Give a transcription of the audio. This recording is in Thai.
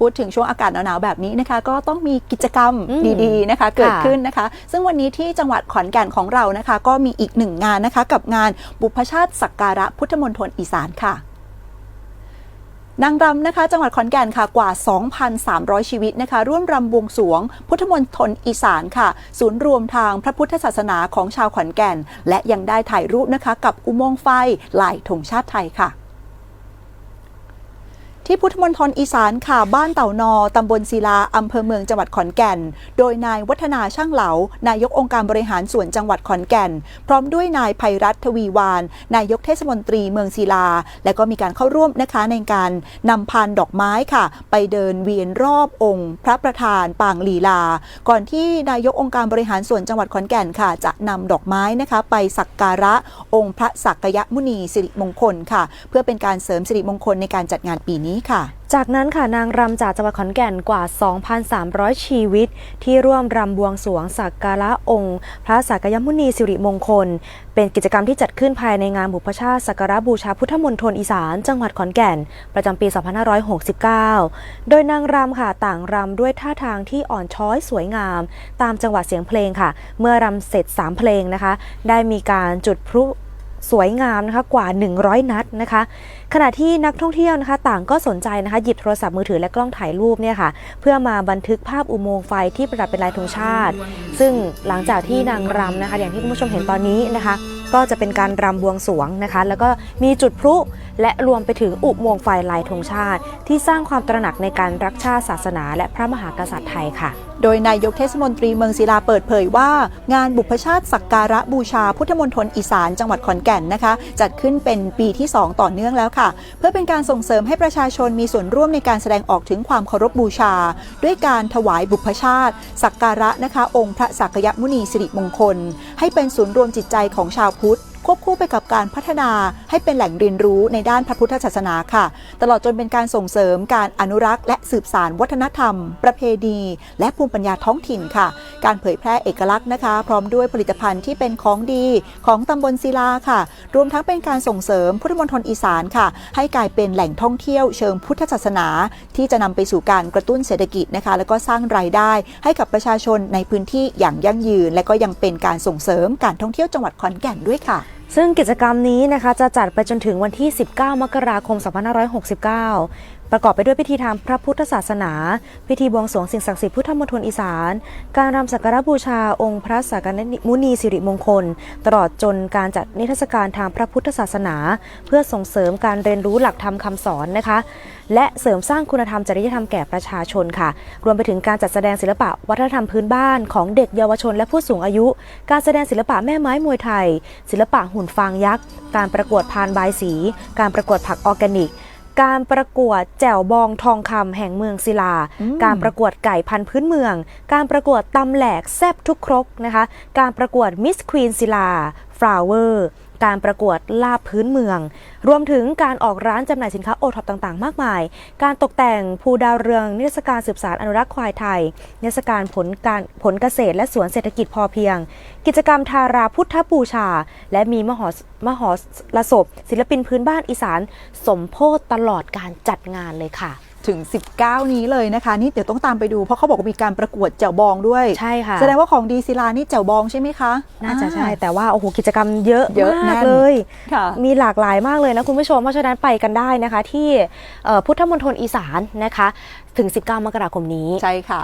พูดถึงช่วงอากาศหนาวๆแบบนี้นะคะ ก็ต้องมีกิจกรรมอืมดีๆนะคะ เกิดค่ะขึ้นนะคะ ซึ่งวันนี้ที่จังหวัดขอนแก่นของเรานะคะ ก็มีอีกหนึ่งงานนะคะ กับงานบุพชาติสักการะพุทธมณฑลอีสานค่ะนางรำนะคะจังหวัดขอนแก่นค่ะกว่า 2,300 ชีวิตนะคะ ร่วมรำบวงสรวง พุทธมณฑลอีสานค่ะ ศูนย์รวมทางพระพุทธศาสนาของชาวขอนแก่น และยังได้ถ่ายรูปนะคะ กับอุโมงค์ไฟลายธงชาติไทยค่ะ ที่พุทธมณฑลอีสานค่ะบ้านเต่านอ ตำบลศิลา อำเภอเมืองจังหวัดขอนแก่น โดยนายวัฒนาช่างเหลา นายกองค์การบริหารส่วนจังหวัดขอนแก่น พร้อมด้วยนายภัยรัฐทวีวาน นายกเทศมนตรีเมืองศิลา และก็มีการเข้าร่วมนะคะในการนำพานดอกไม้ค่ะ ไปเดินเวียนรอบองค์ พระประธานปางลีลา ก่อนที่นายกองค์การบริหารส่วนจังหวัดขอนแก่นค่ะ จะนำดอกไม้นะคะไปสักการะองค์พระสักยมุนีสิริมงคลค่ะ เพื่อเป็นการเสริมสิริมงคลในการจัดงานปีนี้ค่ะ จากนั้นค่ะนางรำจากจังหวัดขอนแก่นกว่า 2,300 ชีวิต ที่ร่วมรำบวงสวงสักการะองค์ พระสักยมุนีสิริมงคล เป็นกิจกรรมที่จัดขึ้นภายในงานบุพชาติสักการะบูชาพุทธมณฑลอีสาน จังหวัดขอนแก่น ประจำปี 2569 โดยนางรำค่ะต่างรำด้วยท่าทางที่อ่อนช้อยสวยงาม ตามจังหวะเสียงเพลงค่ะ เมื่อรำเสร็จ 3 เพลงนะคะ ได้มีการจุดพลุ สวยงามนะคะกว่า 100 นัดนะคะ ขณะที่นักท่องเที่ยวนะคะ ต่างก็สนใจนะคะหยิบโทรศัพท์มือถือและกล้องถ่ายรูปเนี่ยค่ะ เพื่อมาบันทึกภาพอุโมงค์ไฟที่ประดับเป็นลายธงชาติ ซึ่งหลังจากที่นางรำนะคะ อย่างที่คุณผู้ชมเห็นตอนนี้นะคะ ก็จะเป็นการรำบวงสวงนะคะ แล้วก็มีจุดพลุและรวมไปถึงอุโมงค์ไฟลายธงชาติ ที่สร้างความตระหนักในการรักชาติศาสนา และพระมหากษัตริย์ไทยค่ะ โดยนายกเทศมนตรีเมืองศิลาเปิดเผยว่า งานบุพชาติสักการะบูชาพุทธมณฑลอีสานจังหวัดขอนแก่นนะคะ จัดขึ้นเป็นปีที่ 2 ต่อเนื่องแล้วค่ะ เพื่อเป็นการส่งเสริมให้ประชาชนมีส่วนร่วมในการแสดงออกถึงความเคารพบูชา ด้วยการถวายบุพชาติ สักการะนะคะ องค์พระสักยมุนีสิริมงคล ให้เป็นศูนย์รวมจิตใจของชาวพุธ ควบคู่ไปกับการพัฒนาให้เป็นแหล่งเรียนรู้ในด้านพระพุทธศาสนาค่ะ ตลอดจนเป็นการส่งเสริมการอนุรักษ์ และสืบสานวัฒนธรรม ประเพณี และภูมิปัญญาท้องถิ่นค่ะ การเผยแพร่เอกลักษณ์นะคะ พร้อมด้วยผลิตภัณฑ์ที่เป็นของดีของตำบลศิลาค่ะ รวมทั้งเป็นการส่งเสริมพุทธมณฑลอีสานค่ะ ให้กลายเป็นแหล่งท่องเที่ยวเชิงพุทธศาสนา ที่จะนำไปสู่การกระตุ้นเศรษฐกิจนะคะ แล้วก็สร้างรายได้ให้กับประชาชนในพื้นที่อย่างยั่งยืน และก็ยังเป็นการส่งเสริมการท่องเที่ยวจังหวัดขอนแก่นด้วยค่ะ ซึ่งกิจกรรมนี้นะคะจะจัดไปจนถึงวันที่ 19 มกราคม 2569 ประกอบไปด้วยพิธีทางพระพุทธศาสนา พิธีบวงสรวงสิ่งศักดิ์สิทธิ์พุทธมณฑลอีสาน การรำสักการบูชาองค์พระสักการมุนีสิริมงคล ตลอดจนการจัดนิทรรศการทางพระพุทธศาสนา เพื่อส่งเสริมการเรียนรู้หลักธรรมคำสอนนะคะ และเสริมสร้างคุณธรรมจริยธรรมแก่ประชาชนค่ะ รวมไปถึงการจัดแสดงศิลปะวัฒนธรรมพื้นบ้านของเด็กเยาวชนและผู้สูงอายุ การแสดงศิลปะแม่ไม้มวยไทย ศิลปะหุ่นฟางยักษ์ การประกวดพานบายสี การประกวดผักออร์แกนิก การประกวดแจ่วบองทองคำแห่งเมืองศิลาอืมการประกวดไก่พันธุ์พื้นเมือง การประกวดตำแหลกแซบทุกครกนะคะ การประกวดมิสควีนศิลาฟลาวเวอร์ การประกวดลาบพื้นเมือง รวมถึงการออกร้านจำหน่ายสินค้าโอท็อปต่างๆ มากมาย การตกแต่งภูดาวเรืองนิทรรศการสืบสารอนุรักษ์ควายไทยนิทรรศการผลการผลเกษตรและสวนเศรษฐกิจพอเพียง กิจกรรมทาราพุทธบูชา และมีมหรมหรสพศิลปินพื้นบ้านอีสาน สมโพธตลอดการจัดงานเลยค่ะ ถึง 19 นี้เลยนะคะ นี่เดี๋ยวต้องตามไปดูเพราะเขาบอกว่ามีการประกวดแจ่วบองด้วย ใช่ค่ะ แสดงว่าของดีศิลานี่แจ่วบองใช่ไหมคะ น่าจะใช่อ่แต่ว่า โอ้โห กิจกรรมเยอะเยอะมากแน่นเลยค่ะมีหลากหลายมากเลยนะคุณผู้ชม เพราะฉะนั้นไปกันได้นะคะที่เอ่อพุทธมณฑลอีสานนะคะ ถึง 19 มกราคมนี้ ใช่ค่ะ